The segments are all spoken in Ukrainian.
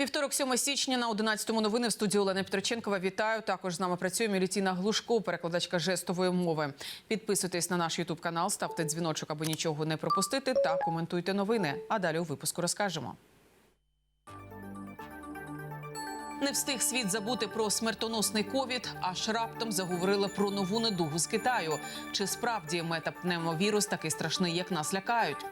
Вівторок, 7 січня на 11-му новини в студії Олени Петроченкова. Вітаю. Також з нами працює Мілітіна Глушко, перекладачка жестової мови. Підписуйтесь на наш Ютуб канал, ставте дзвіночок, аби нічого не пропустити, та коментуйте новини. А далі у випуску розкажемо. Не встиг світ забути про смертоносний ковід, аж раптом заговорили про нову недугу з Китаю. Чи справді метапневмовірус такий страшний, як нас лякають?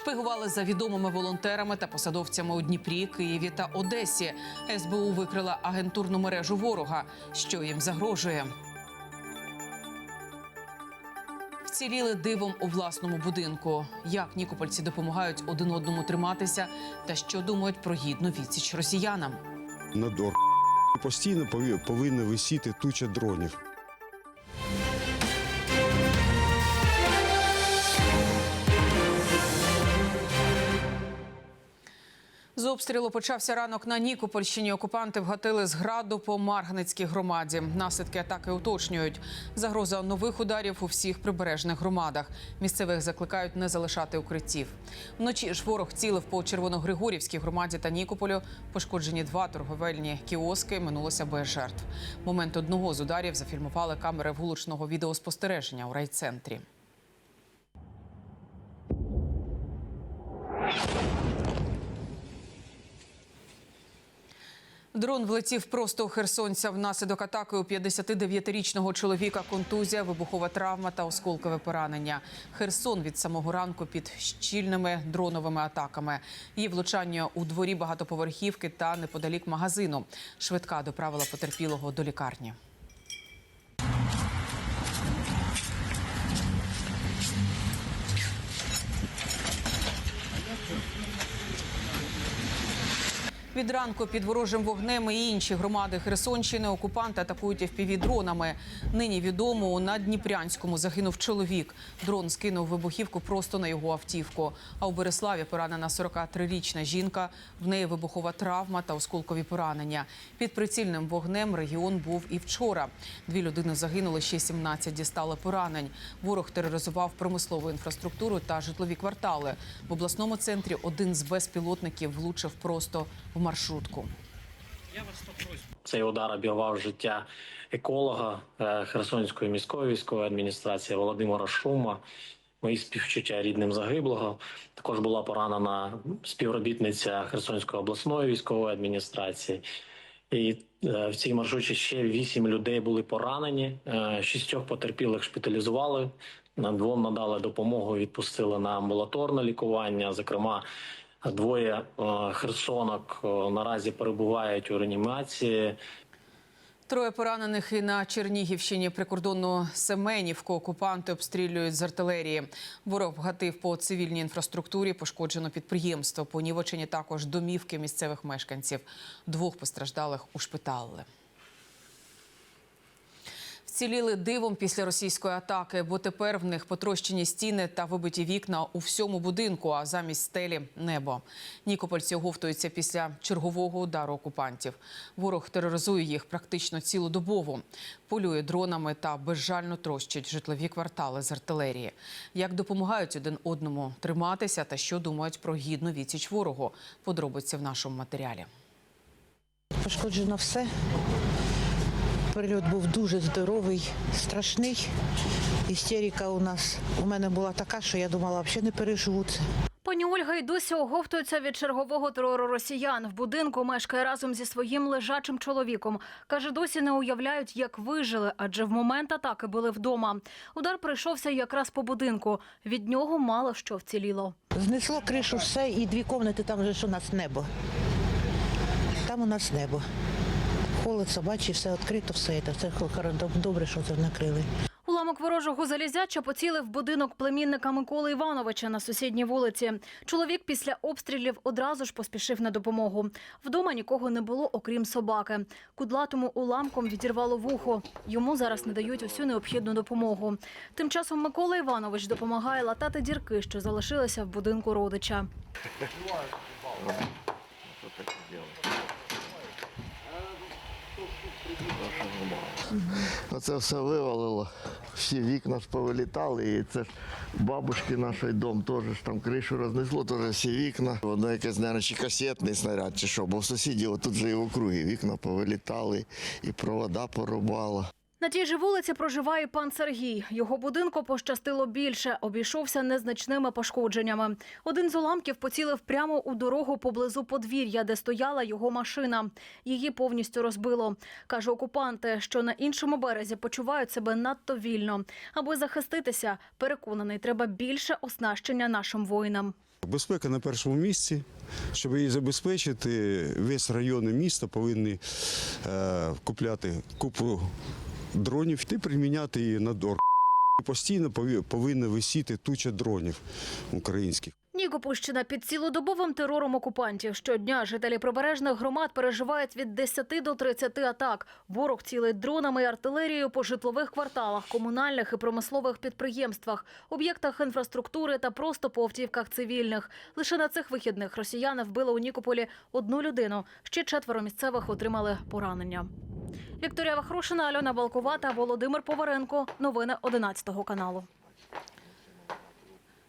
Шпигували за відомими волонтерами та посадовцями у Дніпрі, Києві та Одесі. СБУ викрила агентурну мережу ворога. Що їм загрожує? Вціліли дивом у власному будинку. Як нікопольці допомагають один одному триматися, та що думають про гідну відсіч росіянам? над Ор- Постійно повинна висіти туча дронів. З обстрілу почався ранок на Нікопольщині. Окупанти вгатили з граду по Марганецькій громаді. Наслідки атаки уточнюють. Загроза нових ударів у всіх прибережних громадах. Місцевих закликають не залишати укриттів. Вночі ж ворог цілив по Червоногригорівській громаді та Нікополю. Пошкоджені два торговельні кіоски. Минулося без жертв. Момент одного з ударів зафільмували камери вуличного відеоспостереження у райцентрі. Дрон влетів просто у херсонця. Внаслідок атаки у 59-річного чоловіка контузія, вибухова травма та осколкове поранення. Херсон від самого ранку під щільними дроновими атаками. Її влучання у дворі багатоповерхівки та неподалік магазину. Швидка доправила потерпілого до лікарні. Від ранку під ворожим вогнем і інші громади Херсонщини окупанти атакують FPV-дронами. Нині відомо у Наддніпрянському загинув чоловік. Дрон скинув вибухівку просто на його автівку. А у Береславі поранена 43-річна жінка. В неї вибухова травма та осколкові поранення. Під прицільним вогнем регіон був і вчора. Дві людини загинули, ще 17 дістали поранень. Ворог тероризував промислову інфраструктуру та житлові квартали. В обласному центрі один з безпілотників влучив просто в маршрутку. Цей удар обірвав життя еколога е, Херсонської міської військової адміністрації Володимира Шума. Мої співчуття рідним загиблого. Також була поранена співробітниця Херсонської обласної військової адміністрації. І е, в цій маршруті ще вісім людей були поранені. Е, Шістьох потерпілих шпиталізували. Двом надали допомогу, відпустили на амбулаторне лікування. Зокрема, двоє е, херсонок е, наразі перебувають у реанімації. Троє поранених і на Чернігівщині прикордонну Семенівку окупанти обстрілюють з артилерії. Ворог вгатив по цивільній інфраструктурі, пошкоджено підприємство. Понівечені також домівки місцевих мешканців. Двох постраждалих ушпиталили. Вціліли дивом після російської атаки, бо тепер в них потрощені стіни та вибиті вікна у всьому будинку, а замість стелі небо. Нікопольці оговтуються після чергового удару окупантів. Ворог тероризує їх практично цілодобово, полює дронами та безжально трощить житлові квартали з артилерії. Як допомагають один одному триматися та що думають про гідну відсіч ворогу? Подробиці в нашому матеріалі. Пошкоджено все. Прильот був дуже здоровий, страшний. Істерика у нас у мене була така, що я думала, взагалі не переживу це. Пані Ольга й досі оговтується від чергового терору росіян. В будинку мешкає разом зі своїм лежачим чоловіком. Каже, досі не уявляють, як вижили, адже в момент атаки були вдома. Удар прийшовся якраз по будинку. Від нього мало що вціліло. Знесло кришу все і дві кімнати, там вже ж у нас небо. Там у нас небо. Холод собачий, все відкрито, все це. Це хоро- добре, що це накрили. Уламок ворожого залізяча поцілив будинок племінника Миколи Івановича на сусідній вулиці. Чоловік після обстрілів одразу ж поспішив на допомогу. Вдома нікого не було, окрім собаки. Кудлатому уламком відірвало вухо. Йому зараз надають усю необхідну допомогу. Тим часом Микола Іванович допомагає латати дірки, що залишилися в будинку родича. Оце все вивалило. Всі вікна ж повилітали, і це ж бабушки нашої дом теж там кришу рознесло, теж всі вікна. Воно якесь, мабуть, чи касетний снаряд, чи що, бо в сусідів отут же і в округі вікна повилітали, і провода порубало. На тій же вулиці проживає пан Сергій. Його будинку пощастило більше, обійшовся незначними пошкодженнями. Один з уламків поцілив прямо у дорогу поблизу подвір'я, де стояла його машина. Її повністю розбило. Каже окупанти, що на іншому березі почувають себе надто вільно. Аби захиститися, переконаний, треба більше оснащення нашим воїнам. Безпека на першому місці. Щоб її забезпечити, весь район і місто повинні е, купляти купу дронів йти приміняти її на дор. Постійно повинна висіти туча дронів українських. Нікопольщина під цілодобовим терором окупантів. Щодня жителі прибережних громад переживають від 10 до 30 атак. Ворог цілить дронами і артилерією по житлових кварталах, комунальних і промислових підприємствах, об'єктах інфраструктури та просто по автівках цивільних. Лише на цих вихідних росіяни вбили у Нікополі одну людину. Ще четверо місцевих отримали поранення. Вікторія Вахрушина, Альона Балкова та Володимир Поваренко. Новини 11 каналу.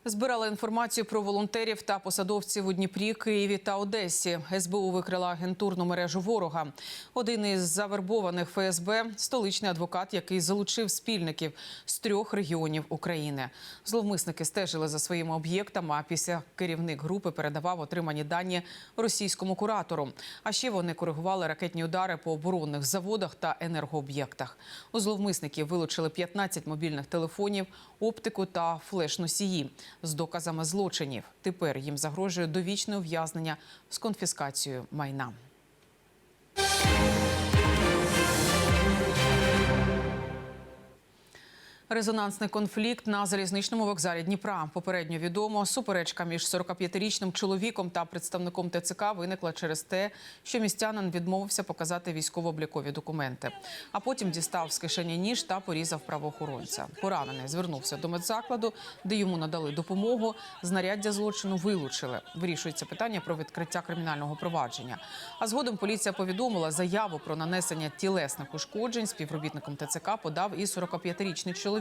Збирала інформацію про волонтерів та посадовців у Дніпрі, Києві та Одесі. СБУ викрила агентурну мережу ворога. Один із завербованих ФСБ – столичний адвокат, який залучив спільників з трьох регіонів України. Зловмисники стежили за своїми об'єктами, а після керівник групи передавав отримані дані російському куратору. А ще вони коригували ракетні удари по оборонних заводах та енергооб'єктах. У зловмисників вилучили 15 мобільних телефонів, оптику та флеш-носії з доказами злочинів. Тепер їм загрожує довічне ув'язнення з конфіскацією майна. Резонансний конфлікт на залізничному вокзалі Дніпра. Попередньо відомо, суперечка між 45-річним чоловіком та представником ТЦК виникла через те, що містянин відмовився показати військово-облікові документи. А потім дістав з кишені ніж та порізав правоохоронця. Поранений звернувся до медзакладу, де йому надали допомогу. Знаряддя злочину вилучили. Вирішується питання про відкриття кримінального провадження. А згодом поліція повідомила заяву про нанесення тілесних ушкоджень співробітником ТЦК подав і 45-річний чоловік.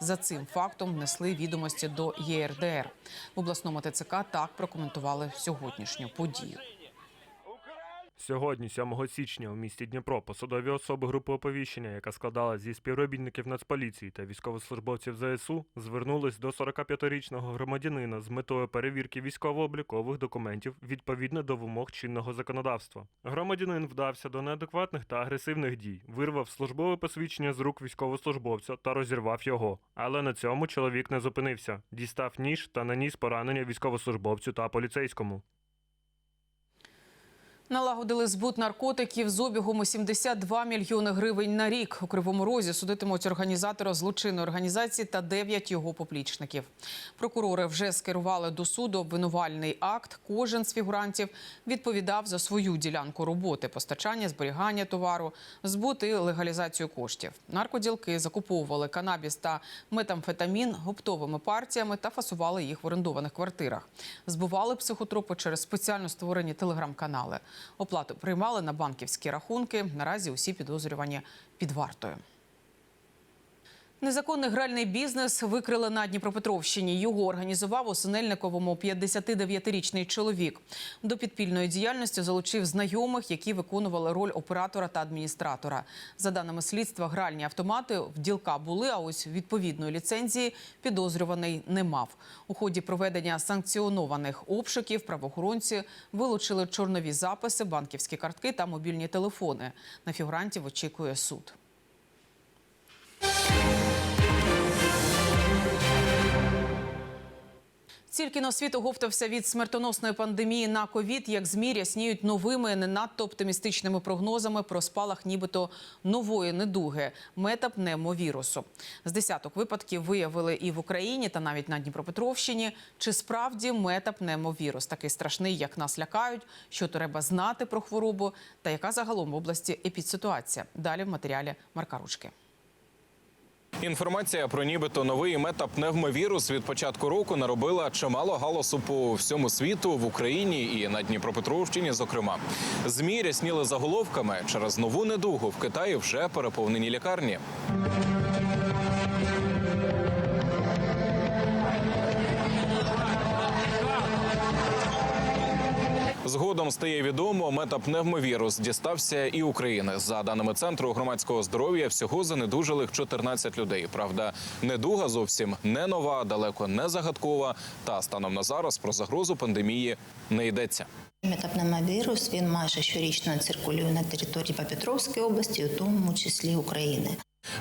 За цим фактом внесли відомості до ЄРДР. В обласному ТЦК так прокоментували сьогоднішню подію. Сьогодні, 7 січня, у місті Дніпро, посадові особи групи оповіщення, яка складала зі співробітників Нацполіції та військовослужбовців ЗСУ, звернулись до 45-річного громадянина з метою перевірки військово-облікових документів відповідно до вимог чинного законодавства. Громадянин вдався до неадекватних та агресивних дій, вирвав службове посвідчення з рук військовослужбовця та розірвав його. Але на цьому чоловік не зупинився, дістав ніж та наніс поранення військовослужбовцю та поліцейському. Налагодили збут наркотиків з обігом у 72 мільйони гривень на рік. У Кривому Розі судитимуть організатора злочинної організації та дев'ять його поплічників. Прокурори вже скерували до суду обвинувальний акт. Кожен з фігурантів відповідав за свою ділянку роботи – постачання, зберігання товару, збут і легалізацію коштів. Наркоділки закуповували канабіс та метамфетамін оптовими партіями та фасували їх в орендованих квартирах. Збували психотропи через спеціально створені телеграм-канали. Оплату приймали на банківські рахунки. Наразі усі підозрювані під вартою. Незаконний гральний бізнес викрили на Дніпропетровщині. Його організував у Синельниковому 59-річний чоловік. До підпільної діяльності залучив знайомих, які виконували роль оператора та адміністратора. За даними слідства, гральні автомати в ділка були, а ось відповідної ліцензії підозрюваний не мав. У ході проведення санкціонованих обшуків правоохоронці вилучили чорнові записи, банківські картки та мобільні телефони. На фігурантів очікує суд. Тільки на світ оговтався від смертоносної пандемії на ковід, як змі рясніють новими не надто оптимістичними прогнозами про спалах нібито нової недуги метапневмовірусу. З десяток випадків виявили і в Україні, та навіть на Дніпропетровщині. Чи справді метапневмовірус такий страшний, як нас лякають? Що треба знати про хворобу? Та яка загалом в області епідситуація? Далі в матеріалі Марка Ручки. Інформація про нібито новий метапневмовірус від початку року наробила чимало галасу по всьому світу в Україні і на Дніпропетровщині. Зокрема, змі рясніли заголовками через нову недугу в Китаї вже переповнені лікарні. Згодом стає відомо, метапневмовірус дістався і України. За даними центру громадського здоров'я, всього занедужилих 14 людей. Правда, недуга зовсім не нова, далеко не загадкова. Та станом на зараз про загрозу пандемії не йдеться. Метапневмовірус він майже щорічно циркулює на території Дніпропетровської області, у тому числі України.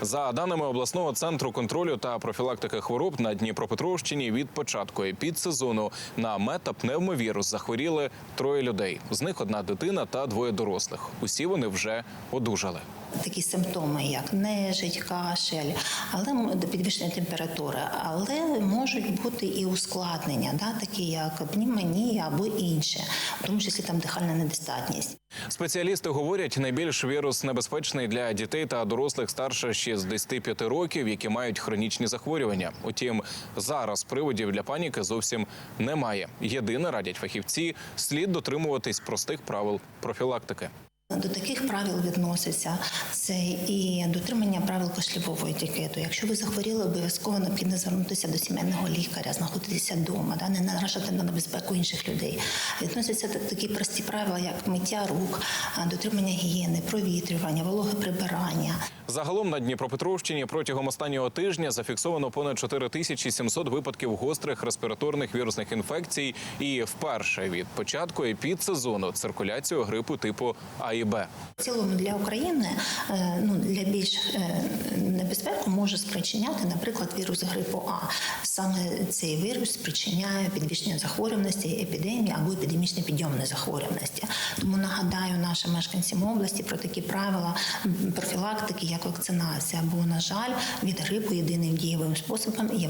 За даними обласного центру контролю та профілактики хвороб на Дніпропетровщині, від початку епідсезону на метапневмовірус захворіли троє людей. З них одна дитина та двоє дорослих. Усі вони вже одужали. Такі симптоми, як нежить, кашель, але підвищення температури, але можуть бути і ускладнення, да, такі як пневмонія або інше, в тому числі там дихальна недостатність. Спеціалісти говорять, найбільш вірус небезпечний для дітей та дорослих старше 65 років, які мають хронічні захворювання. Утім, зараз приводів для паніки зовсім немає. Єдине радять фахівці слід дотримуватись простих правил профілактики. До таких правил відноситься це і дотримання правил кашлівого етикету. Якщо ви захворіли, обов'язково необхідно звернутися до сімейного лікаря, знаходитися вдома, да, не наражати на небезпеку інших людей. Відносяться та- такі прості правила, як миття рук, дотримання гігієни, провітрювання, вологе прибирання. Загалом на Дніпропетровщині протягом останнього тижня зафіксовано понад 4700 випадків гострих респіраторних вірусних інфекцій. І вперше від початку епідсезону циркуляцію грипу типу А і Б. В цілому для України е, ну для більш е, небезпеку може спричиняти, наприклад, вірус грипу А. Саме цей вірус спричиняє підвищення захворюваності, епідемії або епідемічної підйомної захворюваності. Тому нагадаю нашим мешканцям області про такі правила профілактики, як вакцинація. Бо, на жаль, від грипу єдиним дієвим способом є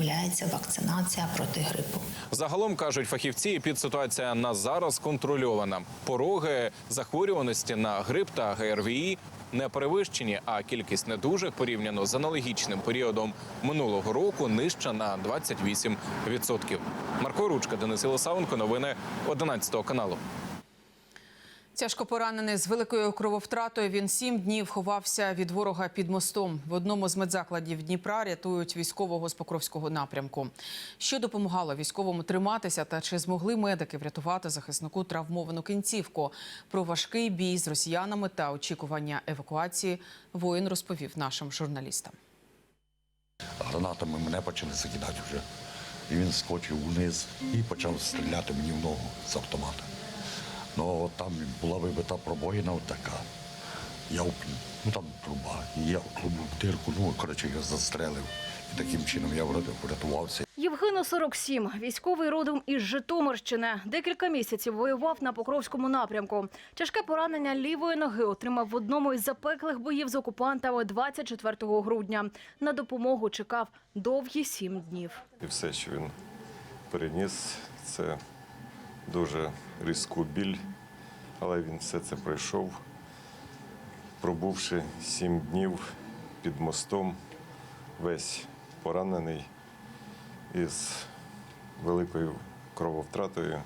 вакцинація проти грипу. Загалом кажуть фахівці, підситуація на зараз контрольована. Пороги захворюваності на грип та ГРВІ не перевищені, а кількість недужих порівняно з аналогічним періодом минулого року нижча на 28%. Марко Ручка, Денис Ілосавенко, новини 11 каналу. Тяжко поранений з великою крововтратою. Він сім днів ховався від ворога під мостом. В одному з медзакладів Дніпра рятують військового з Покровського напрямку. Що допомагало військовому триматися та чи змогли медики врятувати захиснику травмовану кінцівку? Про важкий бій з росіянами та очікування евакуації воїн розповів нашим журналістам. Гранатами мене почали закидати вже. І він скочив вниз і почав стріляти мені в ногу з автомата. Ну от там була вибита пробоїна от така. Я ну там труба. І я в трубу дирку, ну коротше, я застрелив. І таким чином я врят- врятувався. Євгену 47, військовий родом із Житомирщини. Декілька місяців воював на Покровському напрямку. Тяжке поранення лівої ноги отримав в одному із запеклих боїв з окупантами 24 грудня. На допомогу чекав довгі сім днів. І все, що він переніс, це дуже різку біль, але він все це пройшов, пробувши сім днів під мостом, весь поранений із великою крововтратою.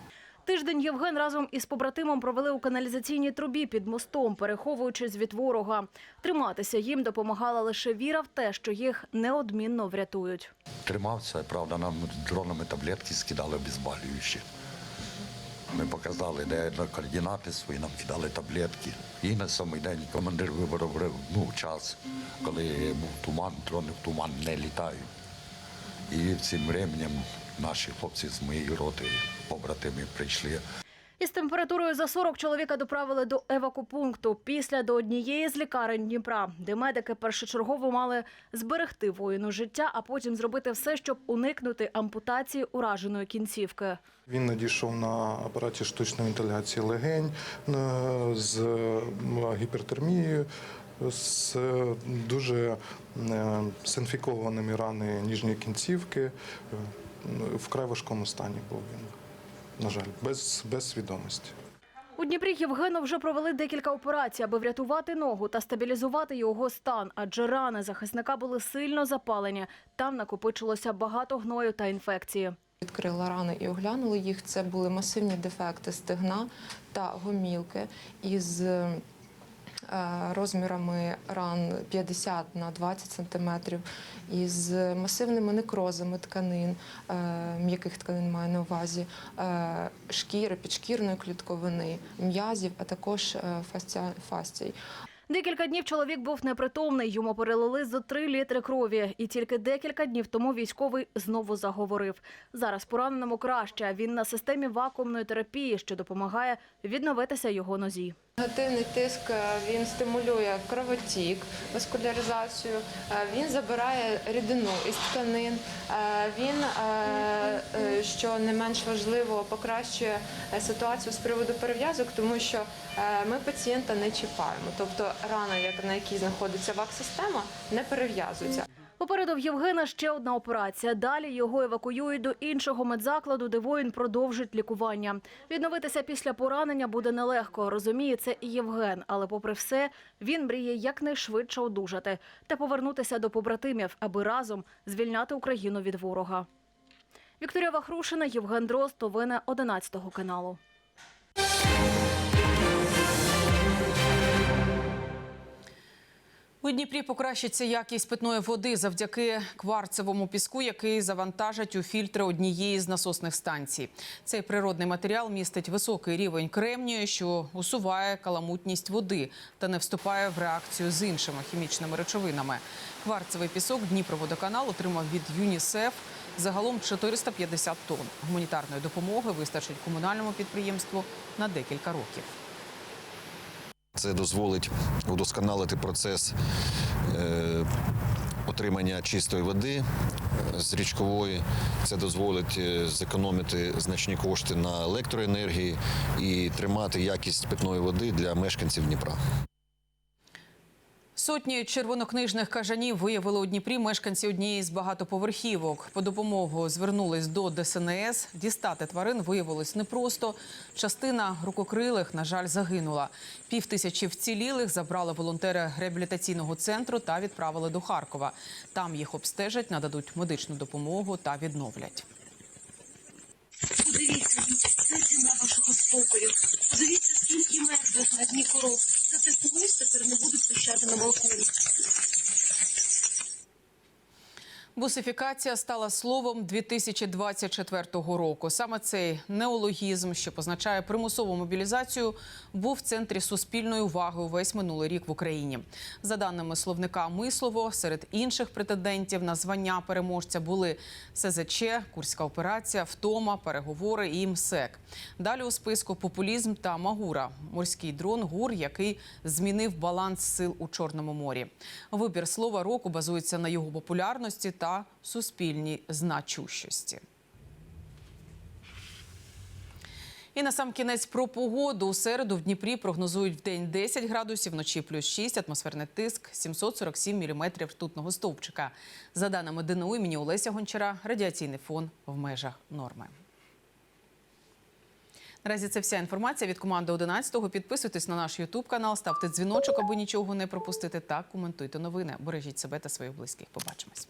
Тиждень Євген разом із побратимом провели у каналізаційній трубі під мостом, переховуючись від ворога. Триматися їм допомагала лише віра в те, що їх неодмінно врятують. Тримався, правда, нам дронами таблетки скидали обезболюючі. Ми показали, де координати свої, нам кидали таблетки. І на самий день командир виборов ну, час, коли був туман, дрони в туман не літають. І цим временем наші хлопці з моєї роти, побратими, прийшли. Із температурою за 40 чоловіка доправили до евакупункту. Після до однієї з лікарень Дніпра, де медики першочергово мали зберегти воїну життя, а потім зробити все, щоб уникнути ампутації ураженої кінцівки. Він надійшов на апараті штучної вентиляції легень е, з гіпертермією, з дуже е, синфікованими рани ніжньої кінцівки. Е, В край важкому стані був він, на жаль, без, без свідомості. У Дніпрі Євгену вже провели декілька операцій, аби врятувати ногу та стабілізувати його стан, адже рани захисника були сильно запалені. Там накопичилося багато гною та інфекції. Відкрила рани і оглянули їх. Це були масивні дефекти стегна та гомілки із розмірами ран 50 на 20 сантиметрів, із масивними некрозами тканин, е, м'яких тканин маю на увазі, е, шкіри, підшкірної клітковини, м'язів, а також е, фасцій. Декілька днів чоловік був непритомний. Йому перелили зо три літри крові. І тільки декілька днів тому військовий знову заговорив. Зараз пораненому краще. Він на системі вакуумної терапії, що допомагає відновитися його нозі. Негативний тиск е, він стимулює кровотік, васкуляризацію, е, він забирає рідину із тканин. е, Він, що не менш важливо, покращує ситуацію з приводу перев'язок, тому що ми пацієнта не чіпаємо. Тобто рана, на якій знаходиться вак-система, не перев'язується. Попереду в Євгена ще одна операція. Далі його евакуюють до іншого медзакладу, де воїн продовжить лікування. Відновитися після поранення буде нелегко. Розуміє це і Євген. Але, попри все, він мріє якнайшвидше одужати та повернутися до побратимів, аби разом звільняти Україну від ворога. Вікторія Вахрушина, Євген Дрозд, новини 11 каналу. У Дніпрі покращиться якість питної води завдяки кварцевому піску, який завантажать у фільтри однієї з насосних станцій. Цей природний матеріал містить високий рівень кремнію, що усуває каламутність води та не вступає в реакцію з іншими хімічними речовинами. Кварцевий пісок Дніпроводоканал отримав від ЮНІСЕФ загалом 450 тонн. Гуманітарної допомоги вистачить комунальному підприємству на декілька років. Це дозволить удосконалити процес е, отримання чистої води е, з річкової. Це дозволить е, зекономити значні кошти на електроенергії і тримати якість питної води для мешканців Дніпра. Сотні червонокнижних кажанів виявили у Дніпрі мешканці однієї з багатоповерхівок. По допомогу звернулись до ДСНС. Дістати тварин виявилось непросто. Частина рукокрилих, на жаль, загинула. Пів тисячі вцілілих забрали волонтери реабілітаційного центру та відправили до Харкова. Там їх обстежать, нададуть медичну допомогу та відновлять. Подивіться, це ціна вашого спокою. Подивіться, скільки мертвих на дні коров. Це те колись тепер не будуть пищати на балконі. Бусифікація стала словом 2024 року. Саме цей неологізм, що позначає примусову мобілізацію, був в центрі суспільної уваги увесь минулий рік в Україні. За даними словника Мислово, серед інших претендентів на звання переможця були СЗЧ, Курська операція, втома, переговори і МСЕК. Далі у списку популізм та Магура морський дрон ГУР, який змінив баланс сил у Чорному морі. Вибір слова року базується на його популярності та суспільній значущості. І на сам кінець про погоду. У середу в Дніпрі прогнозують в день 10 градусів, вночі плюс 6, атмосферний тиск 747 міліметрів ртутного стовпчика. За даними ДНУ імені Олеся Гончара, радіаційний фон в межах норми. Наразі це вся інформація від команди 11-го. Підписуйтесь на наш Ютуб канал, ставте дзвіночок, аби нічого не пропустити. Та коментуйте новини. Бережіть себе та своїх близьких. Побачимось.